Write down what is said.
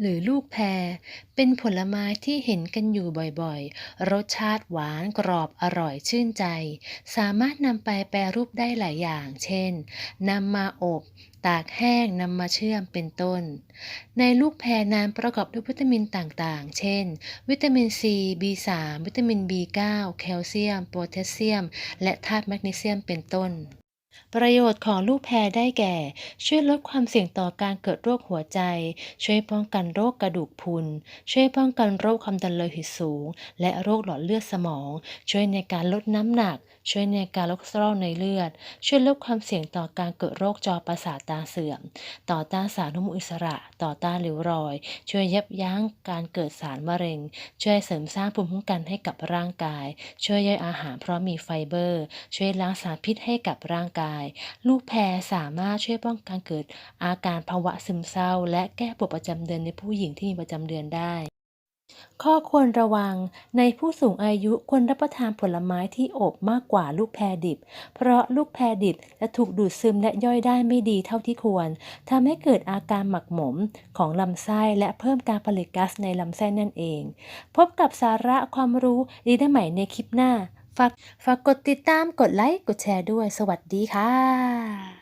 หรือลูกแพร เป็นผลไม้ที่เห็นกันอยู่บ่อยๆ รสชาติหวานกรอบอร่อยชื่นใจ สามารถนำไปแปรรูปได้หลายอย่าง เช่นนำมาอบตากแห้งนำมาเชื่อมเป็นต้น ในลูกแพรนั้นประกอบด้วยวิตามินต่างๆ เช่น วิตามินซี B3 วิตามิน B9 แคลเซียม โพแทสเซียม และธาตุแมกนีเซียมเป็นต้น ประโยชน์ของลูกแพรได้แก่ ช่วยลดความเสี่ยงต่อการเกิดโรคหัวใจ ช่วยป้องกันโรคกระดูกพรุน ช่วยป้องกันโรคความดันโลหิตสูง และโรคหลอดเลือดสมอง ช่วยในการลดน้ำหนัก ช่วยในการลดคอเลสเตอรอลในเลือด ช่วยลดความเสี่ยงต่อการเกิดโรคจอประสาทตาเสื่อม ต่อต้านสารอนุมูลอิสระ ต่อต้านริ้วรอย ช่วยยับยั้งการเกิดสารมะเร็ง ช่วยเสริมสร้างภูมิคุ้มกันให้กับร่างกาย ช่วยย่อยอาหารเพราะมีไฟเบอร์ ช่วยล้างสารพิษให้กับร่างกายลูกแพรสามารถช่วยป้องกันเกิดอาการภาวะซึมเศร้า และแก้ปวดประจำเดือนในผู้หญิงที่มีประจำเดือนได้ ข้อควรระวัง ในผู้สูงอายุควรรับประทานผลไม้ที่อบมากกว่าลูกแพรดิบ เพราะลูกแพรดิบจะถูกดูดซึมและย่อยได้ไม่ดีเท่าที่ควรทำให้เกิดอาการหมักหมมของลำไส้และเพิ่มการผลิตก๊าซในลำไส้นั่นเอง พบกับสาระความรู้ดีได้ใหม่ในคลิปหน้า ฝากฝากกดติดตามกดไลค์กดแชร์ด้วยสวัสดีค่ะ